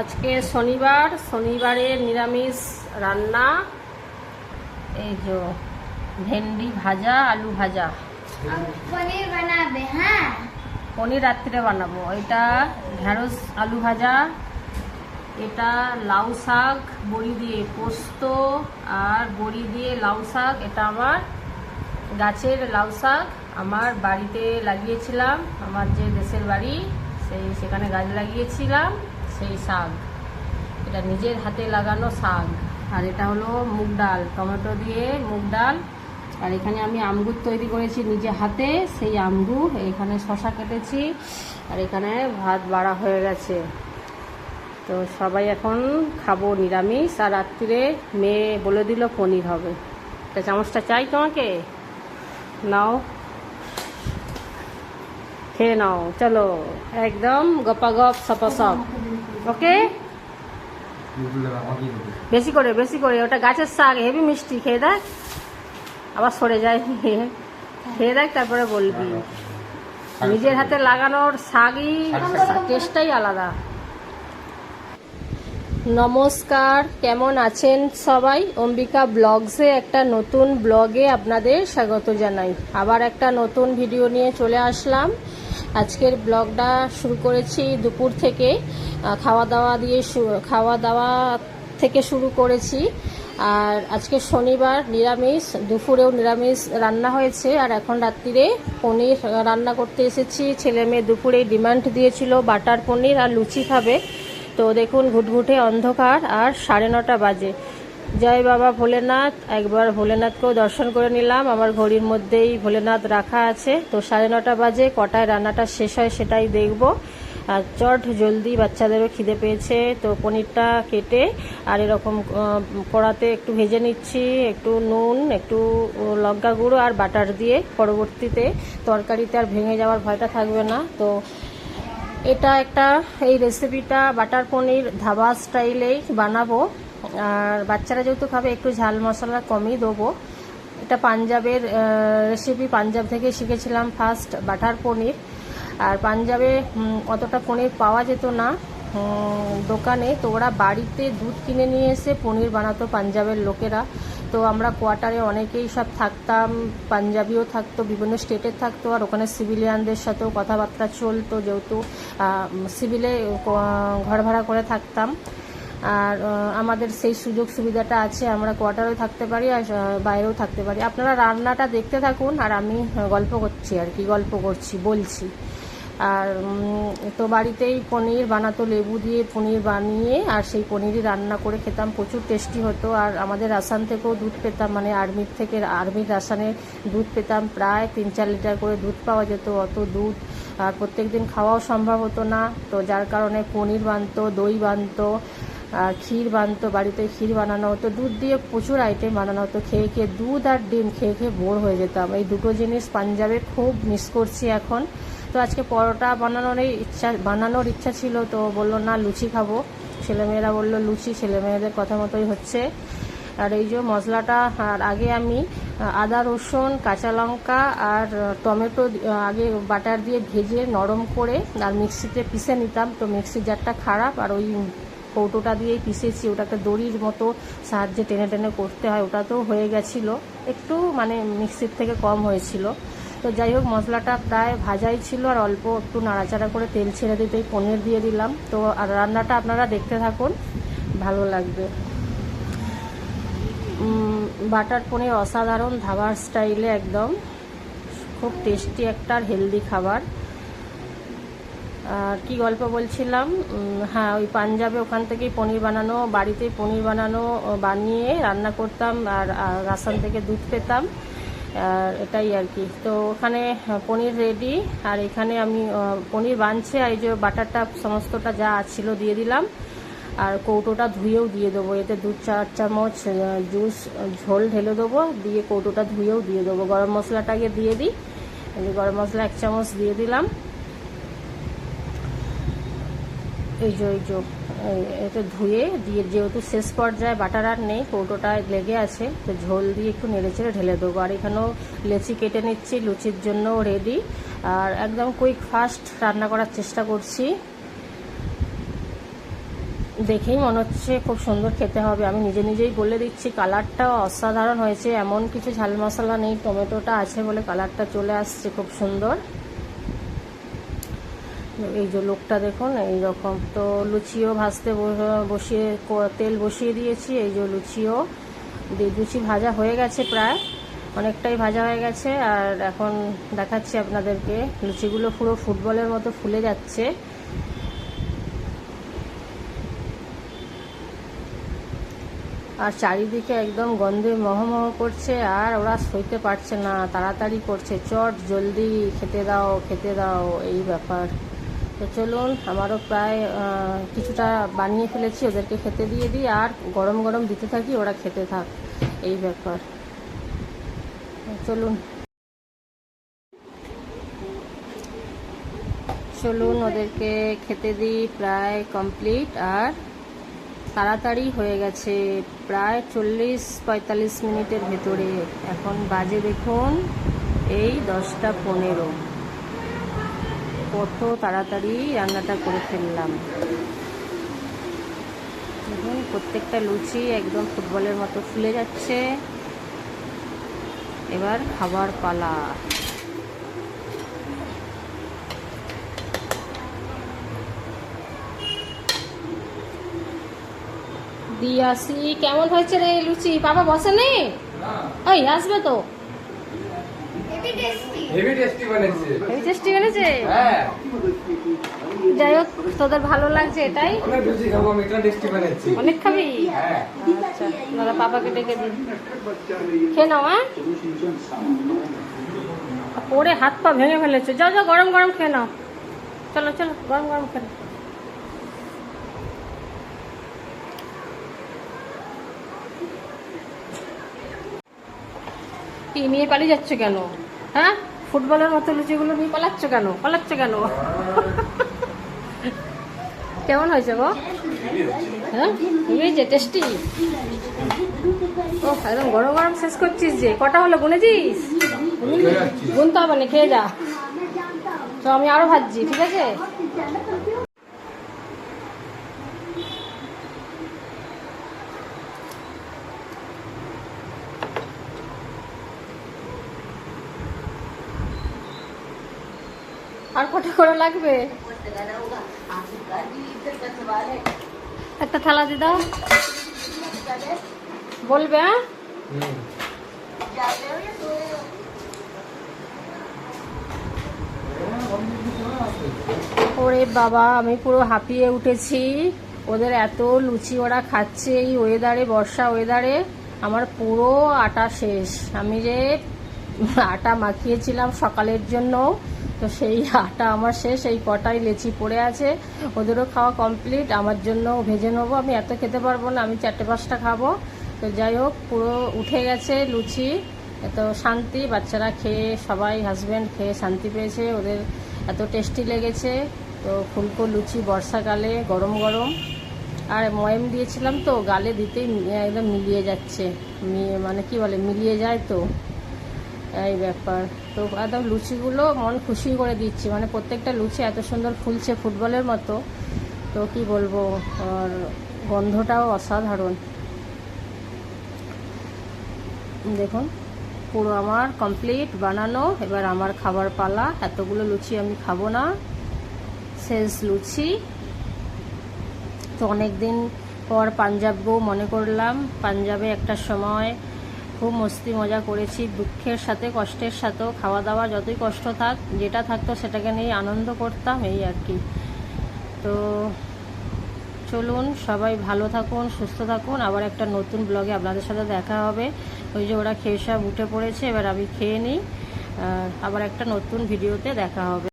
আজকে শনিবার শনিবারের নিরামিষ রান্না। এই যে ভেন্ডি ভাজা আলু ভাজা। পনির বানাবে হ্যাঁ। পনির রাত্রিরে বানাবো। এটা ঢ্যাঁড়স আলু ভাজা। এটা লাউ শাক বড়ি দিয়ে পোস্ত আর বড়ি দিয়ে লাউ শাক। এটা আমার গাছের লাউ শাক। আমার বাড়িতে লাগিয়েছিলাম। আমার যে দেশের বাড়ি সেই সেখানে গাছ লাগিয়েছিলাম। সেই শাক। এটা নিজের হাতে লাগানো শাক। আর এটা হলো মুগ ডাল, টমেটো দিয়ে মুগ ডাল। আর এখানে আমি আমগুর তৈরি করেছি নিজে হাতে, সেই আমগুর এখানে শশা কেটেছি, আর এখানে ভাত বাড়া হয়ে গেছে। তো সবাই এখন খাব নিরামিষ, আর রাত্রিরে মেয়ে বলে দিল পনির হবে। তা চামচটা চাই তোমাকে? নাও। খেয়ে নাও, চলো। একদম গপাগপ, সপাসপ। ওকে? বেশি করে বেশি করে। ওটা গাছের শাক হেভি মিষ্টি, খেয়ে দেখ। আবার সরে যায়। খেয়ে দেখ, তারপরে বলবি। নিজের হাতে লাগানোর শাকই টেস্টটাই আলাদা। নমস্কার, কেমন আছেন সবাই? অম্বিকা ব্লগসে একটা নতুন ব্লগে আপনাদের স্বাগত জানাই। আবার একটা নতুন ভিডিও নিয়ে চলে আসলাম। আজকের ব্লগটা শুরু করেছি দুপুর থেকে। খাওয়া দাওয়া দিয়ে খাওয়া দাওয়া থেকে শুরু করেছি। আর আজকে শনিবার নিরামিষ, দুপুরেও নিরামিষ রান্না হয়েছে। আর এখন রাত্রিরে পনির রান্না করতে এসেছি। ছেলে মেয়ে দুপুরে ডিমান্ড দিয়েছিল বাটার পনির আর লুচি খাবে। তো দেখুন, ঘুটঘুটে অন্ধকার আর সাড়ে নটা বাজে। জয় বাবা ভোলেনাথ। একবার ভোলেনাথকেও দর্শন করে নিলাম। আমার ঘড়ির মধ্যেই ভোলেনাথ রাখা আছে। তো সাড়ে নটা বাজে, কটায় রান্নাটা শেষ হয় সেটাই দেখব। আর চট জলদি বাচ্চাদেরও খিদে পেয়েছে। তো পনিরটা কেটে আর এরকম কড়াতে একটু ভেজে নিচ্ছি। একটু নুন, একটু লঙ্কা গুঁড়ো আর বাটার দিয়ে পরবর্তীতে তরকারিতে আর ভেঙে যাওয়ার ভয়টা থাকবে না। তো এটা একটা, এই রেসিপিটা বাটার পনির ধাবা স্টাইলেই বানাবো। আর বাচ্চারা যেহেতু খাবে, একটু ঝাল মশলা কমই দেবো। এটা পাঞ্জাবের রেসিপি পাঞ্জাব থেকে শিখেছিলাম ফার্স্ট বাটার পনির। আর পাঞ্জাবে অতটা পনির পাওয়া যেত না। দোকানে তো ওরা বাড়িতে দুধ কিনে নিয়ে এসে পনির বানাতো পাঞ্জাবের লোকেরা। তো আমরা কোয়ার্টারে অনেকেই সব থাকতাম, পাঞ্জাবিও থাকতো, বিভিন্ন স্টেটের থাকতো। আর ওখানে সিভিলিয়ানদের সাথেও কথাবার্তা চলতো যেহেতু সিভিলে ঘর ভাড়া করে থাকতাম। আর আমাদের সেই সুযোগ সুবিধাটা আছে, আমরা কোয়ার্টারেও থাকতে পারি আর বাইরেও থাকতে পারি। আপনারা রান্নাটা দেখতে থাকুন আর আমি গল্প করছি আর কি, গল্প করছি, বলছি। আর তো বাড়িতেই পনির, বানাতো লেবু দিয়ে পনির বানিয়ে আর সেই পনিরই রান্না করে খেতাম। প্রচুর টেস্টি হতো আর আমাদের রাসান থেকেও দুধ পেতাম মানে আর্মির থেকে, আর্মির রাসানে দুধ পেতাম। প্রায় তিন চার লিটার করে দুধ পাওয়া যেত, অত দুধ। আর প্রত্যেক দিন খাওয়াও সম্ভব হতো না। তো যার কারণে পনির বানতো, দই বানতো ক্ষীর বানতো, বাড়িতে ক্ষীর বানানো হতো, দুধ দিয়ে প্রচুর আইটেম বানানো হতো, খেয়ে খেয়ে দুধ আর ডিম খেয়ে খেয়ে বোর হয়ে যেতাম। এই দুটো জিনিস পাঞ্জাবে খুব মিস করছি এখন। তো আজকে পরোটা বানানোর ইচ্ছা বানানোর ইচ্ছা ছিল, তো বলল, না, লুচি খাব। ছেলেমেয়েরা বলল, লুচি? ছেলেমেয়েদের কথা মতোই হচ্ছে। আর এই যে মশলাটা, আর আগে আমি আদা, রসুন, কাঁচা লঙ্কা আর টমেটো আগে বাটার দিয়ে ভেজে নরম করে, আর মিক্সিতে পিষে নিতাম। তো মিক্সির জারটা খারাপ, আর ওই কৌটোটা দিয়েই পিষেছি, ওটাকে দড়ির মতো সাহায্যে টেনে টেনে করতে হয়, ওটা তো হয়ে গেছিল। একটু মানে মিক্সির থেকে কম হয়েছিল। তো যাই হোক, মশলাটা প্রায় ভাজাই ছিল আর অল্প একটু নাড়াচাড়া করে তেল ছেড়ে দিতেই পনির দিয়ে দিলাম। তো আর রান্নাটা আপনারা দেখতে থাকুন, ভালো লাগবে। বাটার পনির অসাধারণ, ধাবার স্টাইলে একদম। খুব টেস্টি একটা হেলদি খাবার। কি গল্প বলছিলাম? হ্যাঁ ওই পাঞ্জাবে ওখান থেকেই পনির বানানো বাড়িতেই পনির বানানো বানিয়ে রান্না করতাম আর রাসান থেকে দুধ পেতাম। আর এটাই আর কি। তো ওখানে পনির রেডি আর এখানে আমি পনির বানছে আর এই যে বাটারটা সমস্তটা যা ছিল দিয়ে দিলাম। আর কৌটোটা ধুয়েও দিয়ে দেবো। এতে দু চার চামচ জুস, ঝোল ঢেলে দেবো। দিয়ে কৌটোটা ধুয়েও দিয়ে দেবো। গরম মশলাটাকে দিয়ে দিই। গরম মশলা এক চামচ দিয়ে দিলাম। এই যে এই যে এটা ধুয়ে দিয়ে যেহেতু শেষ পর্যায়ে বাটার আর নেই, কৌটোটা লেগে আছে, তো ঝোল দিয়ে একটু নেড়ে চেড়ে ঢেলে দেবো। আর এখানেও লেচি কেটে নিচ্ছি, লুচির জন্য রেডি আর একদম কুইক ফাস্ট রান্না করার চেষ্টা করছি। দেখেই মনে হচ্ছে খুব সুন্দর খেতে হবে। আমি নিজে নিজেই বলে দিচ্ছি, কালারটা অসাধারণ হয়েছে। এমন কিছু ঝাল মশলা নেই, টমেটোটা আছে বলে কালারটা চলে আসছে খুব সুন্দর। এই যে লোকটা দেখুন, এই রকম। তো লুচিও ভাজতে বসিয়ে তেল বসিয়ে দিয়েছি, এই যে লুচিও। লুচি ভাজা হয়ে গেছে প্রায়, অনেকটাই ভাজা হয়ে গেছে। আর এখন দেখাচ্ছি আপনাদেরকে, লুচিগুলো পুরো ফুটবলের মতো ফুলে যাচ্ছে। আর চারিদিকে একদম গন্ধে মহমহ করছে, আর ওরা সইতে পারছে না, তাড়াতাড়ি করছে। চট, জলদি খেতে দাও খেতে দাও, এই ব্যাপার। তো চলুন, আমারও প্রায় কিছুটা বানিয়ে ফেলেছি, ওদেরকে খেতে দিয়ে দিই, আর গরম গরম দিতে থাকি, ওরা খেতে থাক, এই ব্যাপার। চলুন। চলুন, ওদেরকে খেতে দিই প্রায় কমপ্লিট, আর তাড়াতাড়ি হয়ে গেছে প্রায় চল্লিশ পঁয়তাল্লিশ মিনিটের ভেতরে। এখন বাজে দেখুন, এই দশটা পনেরো। কত তাড়াতাড়ি রান্নাটা করে ফেললাম। দেখুন প্রত্যেকটা লুচি একদম ফুটবলের মতো ফুলে যাচ্ছে। এবার খাবার পালা। দিয়ে আসি কেমন হয়েছে রে লুচি? বাবা বসে নেই ওই আসবে তো। হেভি টেস্টি বানিয়েছে। এই টেস্টি হয়েছে হ্যাঁ। যাই হোক তোদের ভালো লাগছে এটাই? অনেক লুচি খাব আমি এটা টেস্টি বানিয়েছি। অনেক খাবি? হ্যাঁ। আচ্ছা দাদা পাপাকে ডেকে দিন। খেয়ে নাও হ্যাঁ? পরে হাত পা ভেঙে ফেলেছে। যাও যাও গরম গরম খেয়ে নাও। চলো চলো গরম গরম খেয়ে। কি নিয়ে পালিয়ে যাচ্ছে কেন? হ্যাঁ? ফুটবলের মতো লুচিগুলো নিয়ে পালাচ্ছ কেন? পালাচ্ছ কেন? কেমন হয়েছে গো? হ্যাঁ? যে টেস্টি ও একদম গরম গরম শেষ করছিস যে। কটা হলো গুনেছিস? গুনতে হবে না খেয়ে যা। তো আমি আরও ভাজছি ঠিক আছে? আর কটা করে লাগবে? একটা থালা দিয়ে দাও। বলবে হ্যাঁ? ওরে বাবা, আমি পুরো হাঁপিয়ে উঠেছি। ওদের এত লুচি ওরা খাচ্ছে, এই ওয়েদারে বর্ষা ওয়েদারে আমার পুরো আটা শেষ। আমি যে আটা মাখিয়েছিলাম সকালের জন্য। তো সেই আটা আমার শেষ, এই কটাই লেচি পড়ে আছে। ওদেরও খাওয়া কমপ্লিট আমার জন্য ভেজে নেব। আমি এত খেতে পারব না, আমি চারটে পাঁচটা খাব। তো যাই হোক, পুরো উঠে গেছে লুচি। এত শান্তি, বাচ্চারা খেয়ে, সবাই হাজব্যান্ড খেয়ে শান্তি পেয়েছে। ওদের এত টেস্টি লেগেছে। তো ফুলকো লুচি বর্ষাকালে, গরম গরম। আর ময়েম দিয়েছিলাম তো, গালে দিতেই একদম মিলিয়ে যাচ্ছে। মানে কি বলে, মিলিয়ে যায় তো। এই ব্যাপার। তো একদম লুচিগুলো মন খুশি করে দিচ্ছি। মানে প্রত্যেকটা লুচি এত সুন্দর ফুলছে ফুটবলের মতো। তো কি বলব, আর গন্ধটাও অসাধারণ। দেখুন, পুরো আমার কমপ্লিট বানানো। এবার আমার খাবার পালা। এতগুলো লুচি আমি খাব না। শেষ লুচি। তো অনেক দিন পর পাঞ্জাব গো মনে করলাম, পাঞ্জাবে একটা সময় খুব মস্তি মজা করেছি, দুঃখের সাথে, কষ্টের সাথেও। খাওয়া দাওয়া যতই কষ্ট থাক, যেটা থাকতো সেটাকে নিয়ে আনন্দ করতাম, এই আর কি। তো চলুন, সবাই ভালো থাকুন, সুস্থ থাকুন। আবার একটা নতুন ব্লগে আপনাদের সাথে দেখা হবে। ওই যে ওরা খেয়ে সব উঠে পড়েছে, এবার আমি খেয়ে নিই। আবার একটা নতুন ভিডিওতে দেখা হবে।